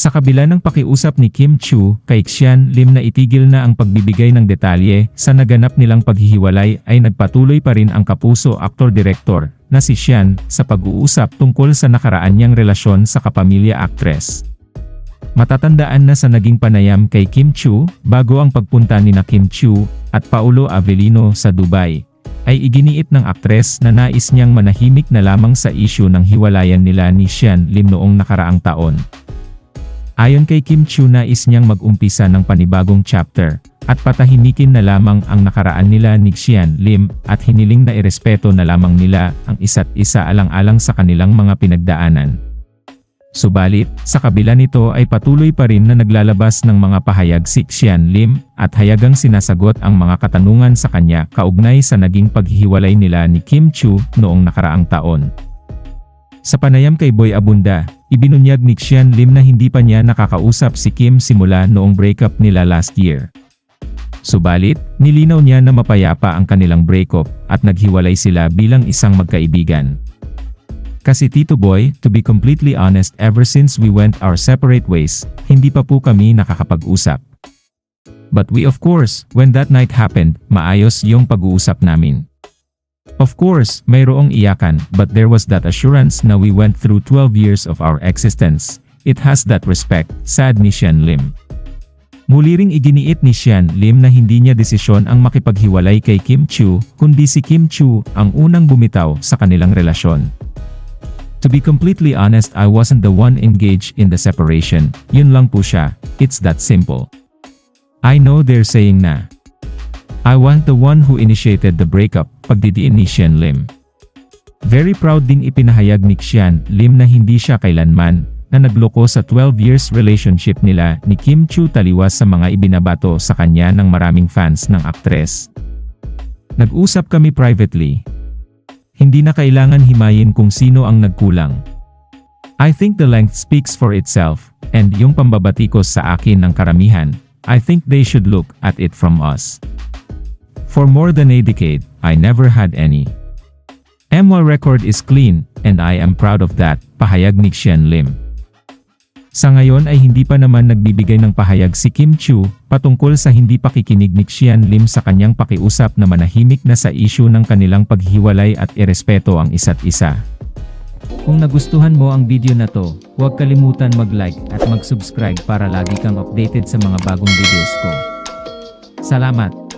Sa kabila ng pakiusap ni Kim Chu kay Xian Lim na itigil na ang pagbibigay ng detalye sa naganap nilang paghihiwalay ay nagpatuloy pa rin ang kapuso aktor-direktor na si Xian sa pag-uusap tungkol sa nakaraan niyang relasyon sa kapamilya actress. Matatandaan na sa naging panayam kay Kim Chu bago ang pagpunta ni na Kim Chu at Paulo Avellino sa Dubai ay iginiit ng aktres na nais niyang manahimik na lamang sa isyu ng hiwalayan nila ni Xian Lim noong nakaraang taon. Ayon kay Kim Chu nais niyang mag-umpisa ng panibagong chapter, at patahimikin na lamang ang nakaraan nila ni Xian Lim at hiniling na irespeto na lamang nila ang isa't isa alang-alang sa kanilang mga pinagdaanan. Subalit, sa kabila nito ay patuloy pa rin na naglalabas ng mga pahayag si Xian Lim at hayagang sinasagot ang mga katanungan sa kanya kaugnay sa naging paghihiwalay nila ni Kim Chu noong nakaraang taon. Sa panayam kay Boy Abunda, ibinunyag ni Xian Lim na hindi pa niya nakakausap si Kim simula noong breakup nila last year. Subalit, nilinaw niya na mapayapa ang kanilang breakup at naghiwalay sila bilang isang magkaibigan. Kasi Tito Boy, to be completely honest ever since we went our separate ways, hindi pa po kami nakakapag-usap. But we of course, when that night happened, maayos yung pag-uusap namin. Of course, mayroong iyakan, but there was that assurance na we went through 12 years of our existence. It has that respect, sad ni Xian Lim. Muli ring iginiit ni Xian Lim na hindi niya desisyon ang makipaghiwalay kay Kim Chu, kundi si Kim Chu ang unang bumitaw sa kanilang relasyon. To be completely honest I wasn't the one engaged in the separation, yun lang po siya, it's that simple. I know they're saying na, I want the one who initiated the breakup, pagdidiin ni Xian Lim. Very proud ding ipinahayag ni Xian Lim na hindi siya kailanman na nagloko sa 12 years relationship nila ni Kim Chu taliwas sa mga ibinabato sa kanya ng maraming fans ng aktres. Nag-usap kami privately. Hindi na kailangan himayin kung sino ang nagkulang. I think the length speaks for itself, and yung pambabatikos sa akin ng karamihan, I think they should look at it from us. For more than a decade, I never had any. MY record is clean, and I am proud of that, pahayag ni Xian Lim. Sa ngayon ay hindi pa naman nagbibigay ng pahayag si Kim Chu patungkol sa hindi pakikinig ni Xian Lim sa kanyang pakiusap na manahimik na sa isyu ng kanilang paghiwalay at irespeto ang isa't isa. Kung nagustuhan mo ang video na to, huwag kalimutan mag-like at mag-subscribe para lagi kang updated sa mga bagong videos ko. Salamat!